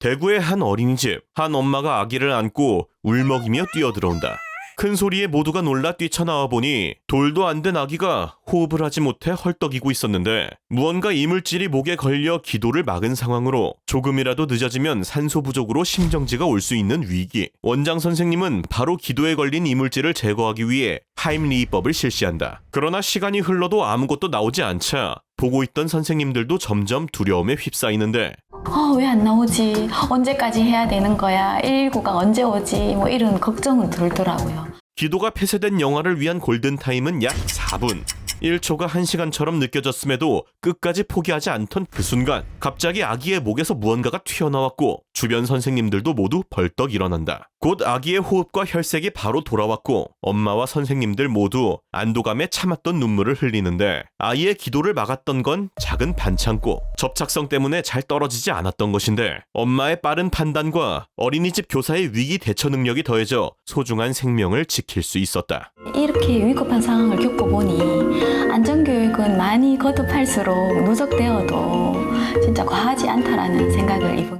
대구의 한 어린이집 한 엄마가 아기를 안고 울먹이며 뛰어들어온다. 큰 소리에 모두가 놀라 뛰쳐나와 보니 돌도 안 된 아기가 호흡을 하지 못해 헐떡이고 있었는데 무언가 이물질이 목에 걸려 기도를 막은 상황으로 조금이라도 늦어지면 산소 부족으로 심정지가 올 수 있는 위기. 원장 선생님은 바로 기도에 걸린 이물질을 제거하기 위해 하임리히법을 실시한다. 그러나 시간이 흘러도 아무것도 나오지 않자 보고 있던 선생님들도 점점 두려움에 휩싸이는데 어, 왜 안 나오지? 언제까지 해야 되는 거야? 119가 언제 오지? 뭐 이런 걱정은 들더라고요. 기도가 폐쇄된 영화를 위한 골든타임은 약 4분. 1초가 1시간처럼 느껴졌음에도 끝까지 포기하지 않던 그 순간 갑자기 아기의 목에서 무언가가 튀어나왔고 주변 선생님들도 모두 벌떡 일어난다. 곧 아기의 호흡과 혈색이 바로 돌아왔고 엄마와 선생님들 모두 안도감에 참았던 눈물을 흘리는데 아이의 기도를 막았던 건 작은 반창고 접착성 때문에 잘 떨어지지 않았던 것인데 엄마의 빠른 판단과 어린이집 교사의 위기 대처 능력이 더해져 소중한 생명을 지킬 수 있었다. 이렇게 위급한 상황을 겪어보니 많이 거듭할수록 누적되어도 진짜 과하지 않다라는 생각을 이번